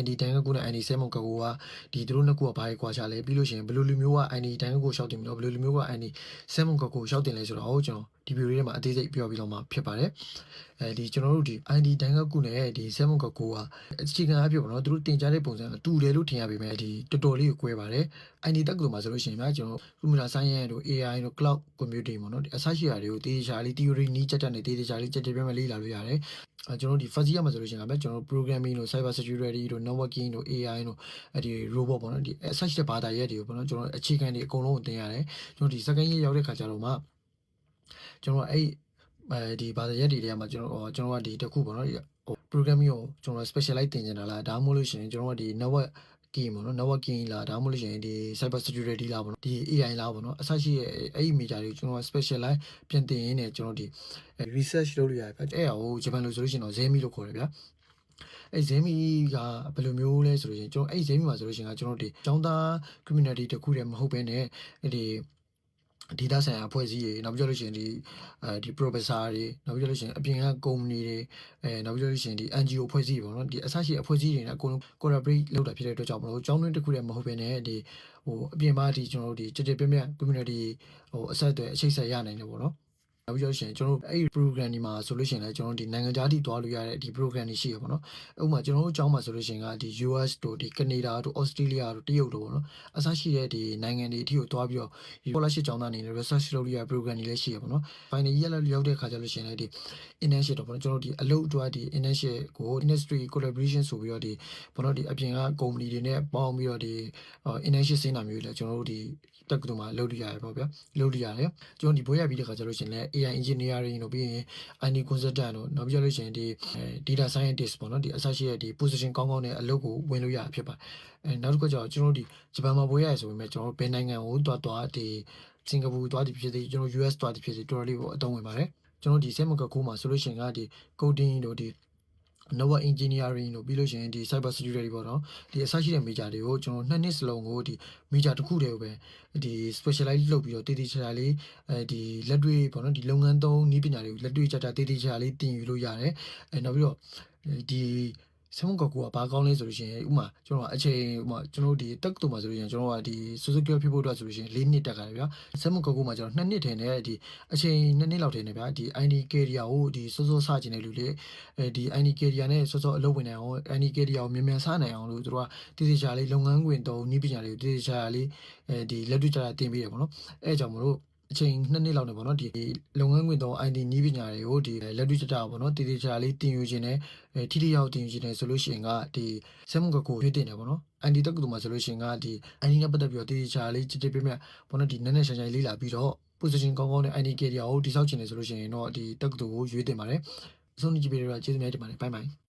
ID တန်ကကူနဲ့ ID 7မုံကကူကဒီသူတို့နှစ်ခုကဘာကြီးကွာချလဲပြီးလို့ရှိရင်ဘယ်လိုလူမျိုးက ID တန်ကကူရှောက်တင်မလို့ဘယ်လိုလူမျိုးက ID 7မုံကကူရှောက်တင်လဲဆိုတော့ကျွန်တော် ဒီဗီဒီယိုလေးမှာအသေးစိတ်ပြောပြီးတော့မှဖြစ်ပါတယ်အဲဒီကျွန်တော်တို့ဒီ ID တန်ကကူနဲ့ဒီ7မုံကကူကအခြေခံအဖြစ်ပေါ့နော်သူတို့တင်ကြားတဲ့ပုံစံအတူတယ်လို့ထင်ရပေမဲ့ဒီတော်တော်လေးကိုကွဲပါတယ် ID တက်ကတူမှာဆိုလို့ရှိရင်ဗျာကျွန်တော် computer science တို့ AI တို့ cloud computing ပေါ့နော်ဒီအစရှိရာတွေကိုတေးချာလေး theory နီးချက်တက်နေတေးချာလေးချက်တက်ပြမဲ့လေ့လာလို့ရတယ်အဲကျွန်တော်ဒီ first year မှာဆိုလို့ရှိရင်ဗျာကျွန်တော် programming တို့ cyber security တို့ networking တို့ AI တို့အဲဒီ robot ပေါ့နော်ဒီအစရှိတဲ့ဘာသာရပ်တွေကိုပေါ့နော်ကျွန်တော်အခြေခံတွေအကုန်လုံးကိုသင်ရတယ်ကျွန်တော်ဒီ second year ရောက်တဲ့ခါကျတော့မှ ကျွန်တော်အဲ့အဲဒီဘာသာရပ်တွေထဲမှာကျွန်တော်ကျွန်တော်ကဒီတစ်ခုပေါ့နော်ဒီဟို programming ကိုကျွန်တော် specialize သင်နေတာလားဒါမှမဟုတ်လို့ရှိရင်ကျွန်တော်ကဒီ network ကင်းပေါ့နော် networking လာဒါမှမဟုတ်လို့ရှိရင်ဒီ cyber security လာပေါ့နော်ဒီ AI လာပေါ့နော်အစရှိရဲ့အဲ့ဒီ major တွေကိုကျွန်တော် specialize ပြန်တင်ရင်းနဲ့ကျွန်တော်ဒီ research လုပ်လို့ရတယ်ဗျအဲ့ဟာကိုဂျပန်လိုဆိုလို့ရှိရင်တော့ Zemi လို့ခေါ်တယ်ဗျာအဲ့ Zemi ကဘယ်လိုမျိုးလဲဆိုလို့ရှိရင်ကျွန်တော်အဲ့ Zemi မှာဆိုလို့ရှိရင်ကကျွန်တော်ဒီចောင်းသား community တခုတည်းမဟုတ်ဘဲနဲ့အဲ့ဒီ ဒီသားဆိုင်ရာအဖွဲ့အစည်းတွေနောက်ပြီးတော့လို့ရှိရင်ဒီအဲဒီ professor တွေနောက်ပြီးတော့လို့ရှိရင်အပြင်က company တွေအဲနောက်ပြီးတော့လို့ရှိရင်ဒီ NGO အဖွဲ့အစည်းတွေပေါ့နော်ဒီအစရှိအဖွဲ့အစည်းတွေနဲ့အကုန်လုံး collaborate လုပ်တာဖြစ်တဲ့အတွက်ကြောင့်မလို့ကျောင်းတွင်းတစ်ခုတည်းမဟုတ်ဘဲနဲ့ဒီဟိုအပြင်မှာဒီကျွန်တော်တို့ဒီကြည်ကြည်ပြည့်ပြည့် community ဟိုအဆက်အသွယ်အချိတ်ဆက်ရနိုင်တယ်ပေါ့နော် နောက်ပြီးတော့ရှင်ကျွန်တော်တို့အဲ့ဒီ program ဒီမှာဆိုလို့ရှိရင်လည်းကျွန်တော်တို့ဒီနိုင်ငံခြားထိသွားလို့ရတဲ့ဒီ program တွေရှိရပါတော့။ဥပမာကျွန်တော်တို့အကြောင်းမှာဆိုလို့ရှိရင်ကဒီ US တို့ဒီ Canada တို့ Australia တို့တရုတ်တို့ပေါ့နော်။အစရှိတဲ့ဒီနိုင်ငံတွေအထိကိုသွားပြီးတော့ဒီ scholarship ကျောင်းသားအနေနဲ့ research လုပ်လို့ရတဲ့ program တွေလည်းရှိရပါတော့။ final year လည်းရောက်တဲ့ခါကျလို့ရှိရင်လည်းဒီ internship တော့ပေါ့နော်ကျွန်တော်တို့ဒီအလုပ်အတွက်ဒီ internship ကို industry collaboration ဆိုပြီးတော့ဒီပေါ့နော်ဒီအပြင်က company တွေနဲ့ပေါင်းပြီးတော့ဒီ internship ဆင်းတာမျိုးလည်းကျွန်တော်တို့ဒီတက္ကသိုလ်မှာလုပ်လို့ရတယ်ပေါ့ဗျာလုပ်လို့ရတယ်ကျွန်တော်ဒီဘွဲရပြီးတဲ့ခါကျလို့ရှိရင်လည်း AI engineering တို့ပြီးရင် IT consultant တို့နောက်ပြီးတော့လို့ရှိရင်ဒီ data scientist ပေါ့နော်ဒီအစရှိတဲ့ဒီ position ကောင်းကောင်းနဲ့အလုပ်ကိုဝင်လို့ရဖြစ်ပါတယ်အဲနောက်တစ်ခုကျတော့ကျွန်တော်တို့ဒီဂျပန်မှာဘွဲရရဆိုပေမဲ့ကျွန်တော်တို့ဘယ်နိုင်ငံကိုတွားတွားဒီစင်ကာပူတွားသည်ဖြစ်စေကျွန်တော် US တွားသည်ဖြစ်စေတော်တော်လေးကိုအသုံးဝင်ပါတယ်ကျွန်တော်ဒီ set market ကိုမှာဆိုလို့ရှိရင်ကဒီ coding တို့ဒီ network engineering တို့ပြီးလို့ရှိရင်ဒီ cyber security ပေါ့နော်ဒီအစရှိတဲ့ major တွေကိုကျွန်တော်နှစ်နှစ်စလုံးကိုဒီ major တစ်ခုတည်းကိုပဲဒီ specialize လုပ်ပြီးတော့တည်တည်ချာချာလေးအဲဒီလက်တွေ့ပေါ့နော်ဒီလုပ်ငန်းသုံးနည်းပညာတွေကိုလက်တွေ့ချာချာတည်တည်ချာချာလေးသင်ယူလို့ရတယ်အဲနောက်ပြီးတော့ဒီ ဆမုန်ကကူကဘာကောင်းလဲဆိုလို့ရှိရင်ဥမာကျွန်တော်အချိန်ဥမာကျွန်တော်ဒီတက္ကသိုလ်မှာဆိုလို့ရှိရင်ကျွန်တော်ကဒီစုစုကျော်ဖြစ်ဖို့အတွက်ဆိုလို့ရှိရင်၄နှစ်တက်ကြတယ်ဗျာဆမုန်ကကူမှာကျွန်တော်2နှစ်ထင်တယ်ဒီအချိန်2နှစ်လောက်ထင်တယ်ဗျာဒီ ID career ကိုဒီစောစောစကျင်တဲ့လူတွေအဲဒီ ID career နဲ့စောစောအလုပ်ဝင်နိုင်အောင် ID career ကိုမြန်မြန်စားနိုင်အောင်လို့တို့ကတည်တည်ချာလေးလုပ်ငန်းခွင်တုံးနည်းပညာတွေကိုတည်တည်ချာလေးအဲဒီလက်တွေ့ချာချာသင်ပေးတယ်ပေါ့နော်အဲအကြောင်းမလို့ အချိန်နှစ်နှစ်လောက်နေပေါ့နော်ဒီလုပ်ငန်းခွင်တော့ ID နီးပညာတွေကိုဒီလက်တွေ့ကျကျပေါ့နော်တည်တည်ချာလေးတင်ယူခြင်းနဲ့အဲထိထိရောက်တင်ယူခြင်းနဲ့ဆိုလို့ရှိရင်ကဒီစက်မှုကကိုရွေးတင်တယ်ပေါ့နော် ID တက္ကသိုလ်မှာဆိုလို့ရှိရင်ကဒီ ID နဲ့ပတ်သက်ပြီးတော့တည်တည်ချာလေးကြည်ကြည်ပြည့်ပြည့်ပေါ့နော်ဒီနည်းနည်းရှာရှာလေးလာပြီးတော့ position ကောင်းကောင်းနဲ့ ID career ကိုတိစောက်ခြင်းနဲ့ဆိုလို့ရှိရင်တော့ဒီတက္ကသိုလ်ကိုရွေးတင်ပါတယ်အဆုံးကြည့်ပေးရတော့ကျေးဇူးများတင်ပါတယ်ဘိုင်ဘိုင်